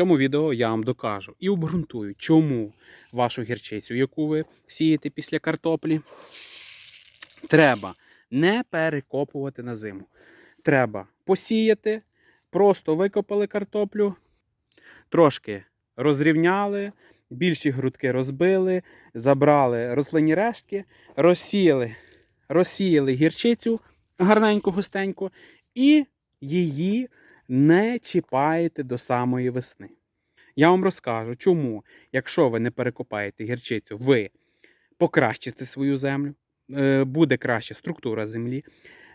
цьому відео я вам докажу і обґрунтую, чому вашу гірчицю, яку ви сієте після картоплі, треба не перекопувати на зиму. Треба посіяти, просто викопали картоплю, трошки розрівняли, більші грудки розбили, забрали рослинні рештки, розсіяли, розсіяли гірчицю гарненько, густенько, і її не чіпаєте до самої весни. Я вам розкажу, чому, якщо ви не перекопаєте гірчицю, ви покращите свою землю, е, буде краща структура землі,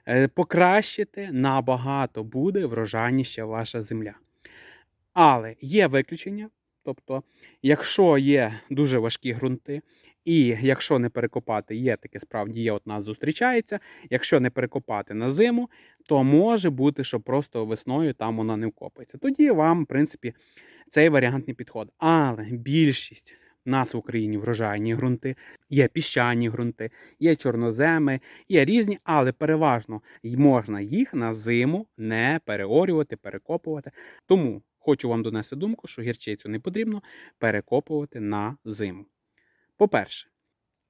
е, покращите набагато буде врожайніша ваша земля. Але є виключення. Тобто, якщо є дуже важкі ґрунти, і якщо не перекопати, є таке справді є, от нас зустрічається. Якщо не перекопати на зиму, то може бути, що просто весною там вона не вкопається. Тоді вам, в принципі, цей варіант не підходить. Але більшість нас в Україні врожайні ґрунти, є піщані ґрунти, є чорноземи, є різні, але переважно можна їх на зиму не переорювати, перекопувати. Тому хочу вам донести думку, що гірчицю не потрібно перекопувати на зиму. По-перше,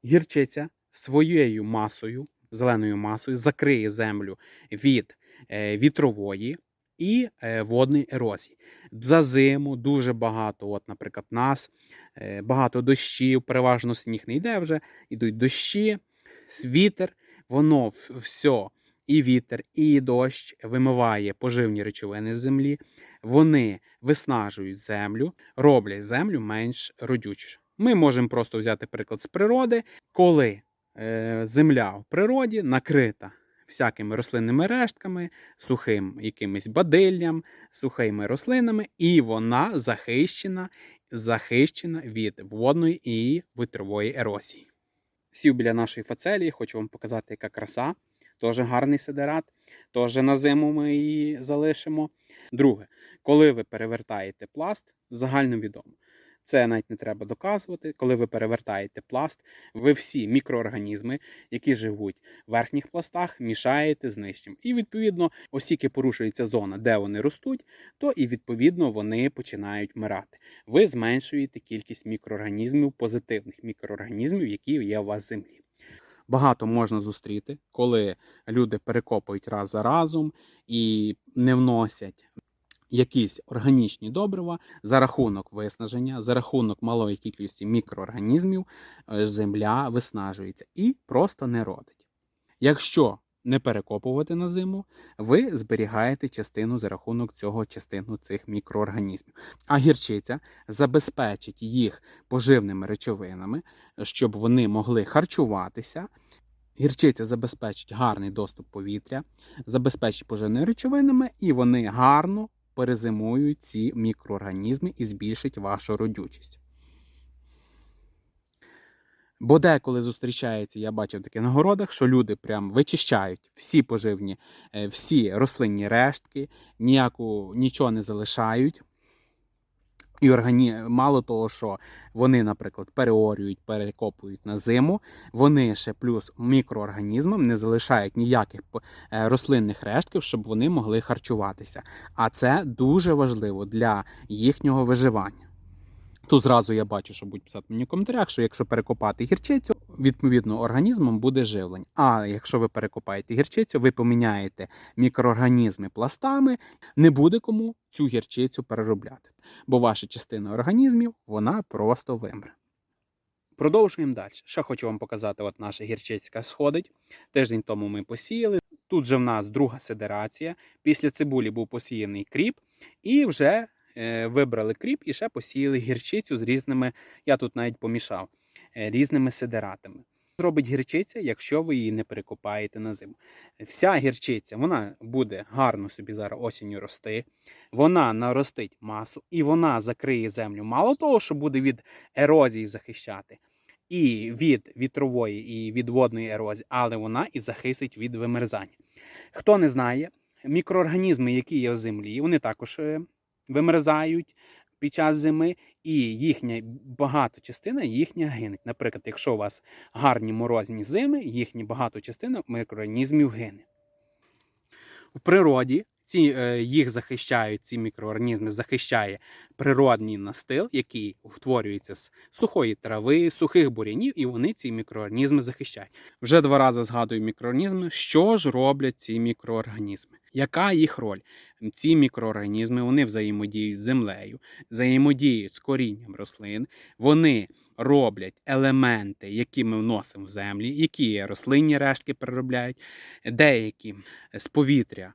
гірчиця своєю масою, зеленою масою, закриє землю від е, вітрової і е, водної ерозії. За зиму дуже багато, от, наприклад, нас е, багато дощів, переважно сніг не йде вже, йдуть дощі, вітер, воно все, і вітер, і дощ вимиває поживні речовини з землі, вони виснажують землю, роблять землю менш родючою. Ми можемо просто взяти приклад з природи, коли е, земля в природі накрита всякими рослинними рештками, сухим якимось бадиллям, сухими рослинами, і вона захищена, захищена від водної і вітрової ерозії. Сів біля нашої фацелії, хочу вам показати, яка краса. Теж гарний сидерат, теж на зиму ми її залишимо. Друге, коли ви перевертаєте пласт, загальновідомо. Це навіть не треба доказувати. Коли ви перевертаєте пласт, ви всі мікроорганізми, які живуть в верхніх пластах, мішаєте з нижнім. І відповідно, оскільки порушується зона, де вони ростуть, то і відповідно вони починають вмирати. Ви зменшуєте кількість мікроорганізмів, позитивних мікроорганізмів, які є у вас в землі. Багато можна зустріти, коли люди перекопують раз за разом і не вносять якісь органічні добрива за рахунок виснаження, за рахунок малої кількості мікроорганізмів, е, земля виснажується і просто не родить. Якщо не перекопувати на зиму, ви зберігаєте частину за рахунок цього частину цих мікроорганізмів. А гірчиця забезпечить їх поживними речовинами, щоб вони могли харчуватися. Гірчиця забезпечить гарний доступ повітря, забезпечить поживними речовинами, і вони гарно перезимують ці мікроорганізми і збільшить вашу родючість. Бо деколи зустрічається, я бачив таке на городах, що люди прям вичищають всі поживні, е, всі рослинні рештки, ніяку, нічого не залишають. І органі... мало того, що вони, наприклад, переорюють, перекопують на зиму, вони ще плюс мікроорганізмам не залишають ніяких е, рослинних рештків, щоб вони могли харчуватися. А це дуже важливо для їхнього виживання. Тут зразу я бачу, що будуть писати мені в коментарях, що якщо перекопати гірчицю, відповідно організмом буде живлення. А якщо ви перекопаєте гірчицю, ви поміняєте мікроорганізми пластами, не буде кому цю гірчицю переробляти, бо ваша частина організмів вона просто вимре. Продовжуємо далі. Ще хочу вам показати, от наша гірчицька сходить. Тиждень тому ми посіяли. Тут же в нас друга сидерація. Після цибулі був посіяний кріп, і вже е, вибрали кріп і ще посіяли гірчицю з різними, я тут навіть помішав, різними сидератами. Зробить гірчиця, якщо ви її не перекопаєте на зиму. Вся гірчиця вона буде гарно собі зараз осінню рости, вона наростить масу і вона закриє землю. Мало того, що буде від ерозії захищати, і від вітрової, і від водної ерозії, але вона і захистить від вимерзання. Хто не знає, мікроорганізми, які є в землі, вони також е, вимерзають під час зими, і їхня багато частина їхня гине. Наприклад, якщо у вас гарні морозні зими, їхня багато частина мікроорганізмів гине. В природі Ці, е, їх захищають, ці мікроорганізми захищає природній настил, який утворюється з сухої трави, сухих бурянів, і вони ці мікроорганізми захищають. Вже два рази згадую мікроорганізми. Що ж роблять ці мікроорганізми? Яка їх роль? Ці мікроорганізми вони взаємодіють з землею, взаємодіють з корінням рослин, вони роблять елементи, які ми вносимо в землі, які рослинні рештки переробляють, деякі з повітря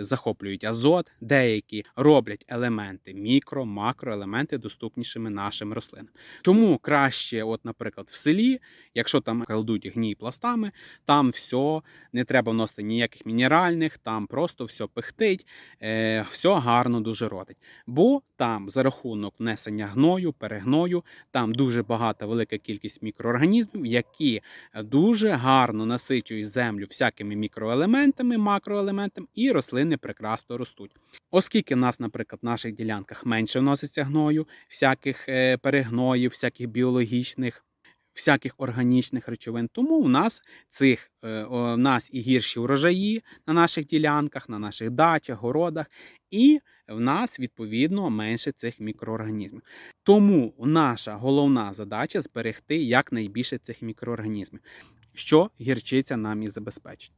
захоплюють азот, деякі роблять елементи мікро, макроелементи доступнішими нашим рослинам. Чому краще, от, наприклад, в селі, якщо там кладуть гній пластами, там все не треба вносити ніяких мінеральних, там просто все пихтить, е, все гарно дуже родить. Бо там за рахунок внесення гною, перегною, там дуже багата велика кількість мікроорганізмів, які дуже гарно насичують землю всякими мікроелементами, макроелементами, і рослини прекрасно ростуть. Оскільки в нас, наприклад, в наших ділянках менше вноситься гною, всяких е, перегноїв, всяких біологічних. Всяких органічних речовин, тому у нас цих е, о, в нас і гірші врожаї на наших ділянках, на наших дачах, городах, і в нас відповідно менше цих мікроорганізмів. Тому наша головна задача зберегти якнайбільше цих мікроорганізмів, що гірчиця нам і забезпечить.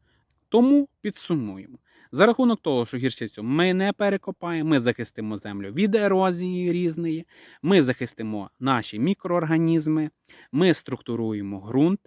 Тому підсумуємо. За рахунок того, що гірчицю ми не перекопаємо, ми захистимо землю від ерозії різної, ми захистимо наші мікроорганізми, ми структуруємо ґрунт,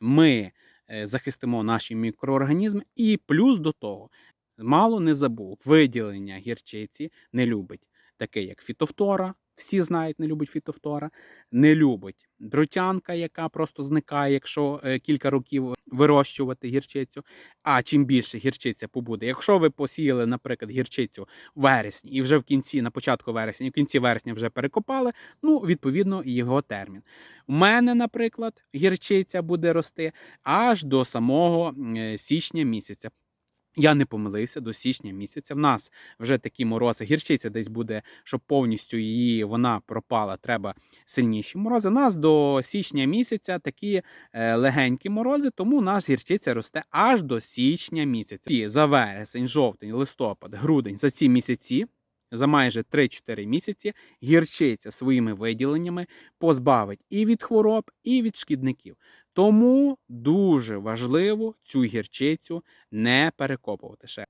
ми е, захистимо наші мікроорганізми, і плюс до того, мало не забув, виділення гірчиці не любить таке, як фітофтора. Всі знають, не любить фітофтора, не любить дротянка, яка просто зникає, якщо е, кілька років вирощувати гірчицю. А чим більше гірчиця побуде. Якщо ви посіяли, наприклад, гірчицю в вересні, і вже в кінці, на початку вересня, і в кінці вересня вже перекопали, ну, відповідно, його термін. У мене, наприклад, гірчиця буде рости аж до самого е, січня місяця. Я не помилився до січня місяця. В нас вже такі морози. Гірчиця десь буде, щоб повністю її вона пропала. Треба сильніші морози. У нас до січня місяця такі е, легенькі морози, тому у нас гірчиця росте аж до січня місяця. За вересень, жовтень, листопад, грудень за ці місяці. За майже 3-4 місяці гірчиця своїми виділеннями позбавить і від хвороб, і від шкідників. Тому дуже важливо цю гірчицю не перекопувати ще.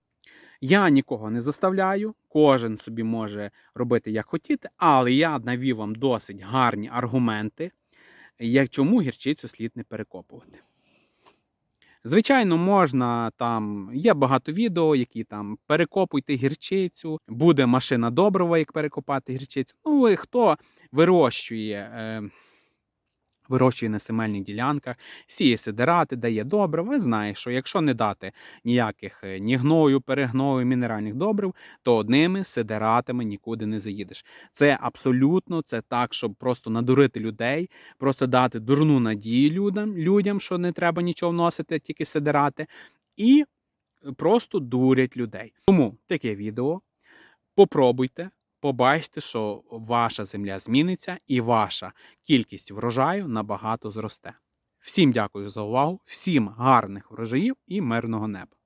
Я нікого не заставляю, кожен собі може робити як хотіти, але я навів вам досить гарні аргументи, як чому гірчицю слід не перекопувати. Звичайно, можна там, є багато відео, які там перекопуйте гірчицю, буде машина доброва, як перекопати гірчицю. Ну, і хто вирощує. Е, Вирощує на земельних ділянках, сіє сидирати, дає добрив. Ви знаєте, що якщо не дати ніяких е, ні гною, перегною, мінеральних добрив, то одними сидиратами нікуди не заїдеш. Це абсолютно це так, щоб просто надурити людей, просто дати дурну надію людям, людям, що не треба нічого вносити, тільки сидирати, і просто дурять людей. Тому таке відео. Попробуйте побачите, що ваша земля зміниться і ваша кількість врожаю набагато зросте. Всім дякую за увагу, всім гарних врожаїв і мирного неба.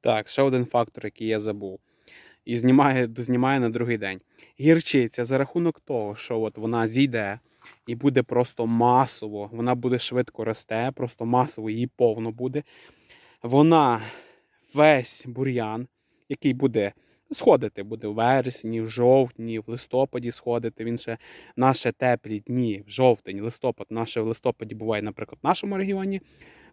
Так, ще один фактор, який я забув. І знімає, знімає на другий день. Гірчиця за рахунок того, що от вона зійде і буде просто масово, вона буде швидко росте, просто масово її повно буде. Вона весь бур'ян який буде сходити, буде в вересні, в жовтні, в листопаді сходити. Він ще наші теплі дні, в жовтень, листопад, наше в листопаді буває, наприклад, в нашому регіоні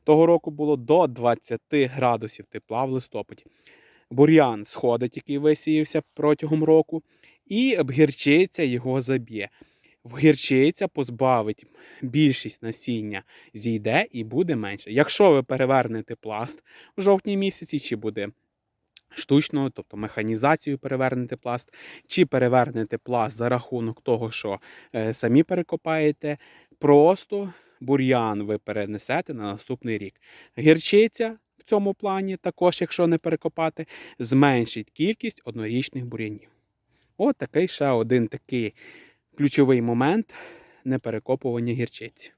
того року було до 20 градусів тепла в листопаді. Бур'ян сходить, який висіявся протягом року, і гірчиця його заб'є. Гірчиця позбавить більшість насіння зійде і буде менше. Якщо ви перевернете пласт в жовтні місяці, чи буде штучного, тобто механізацію перевернете пласт, чи перевернете пласт за рахунок того, що е, самі перекопаєте, просто бур'ян ви перенесете на наступний рік. Гірчиця в цьому плані, також, якщо не перекопати, зменшить кількість однорічних бур'янів. От такий ще один такий ключовий момент неперекопування гірчиці.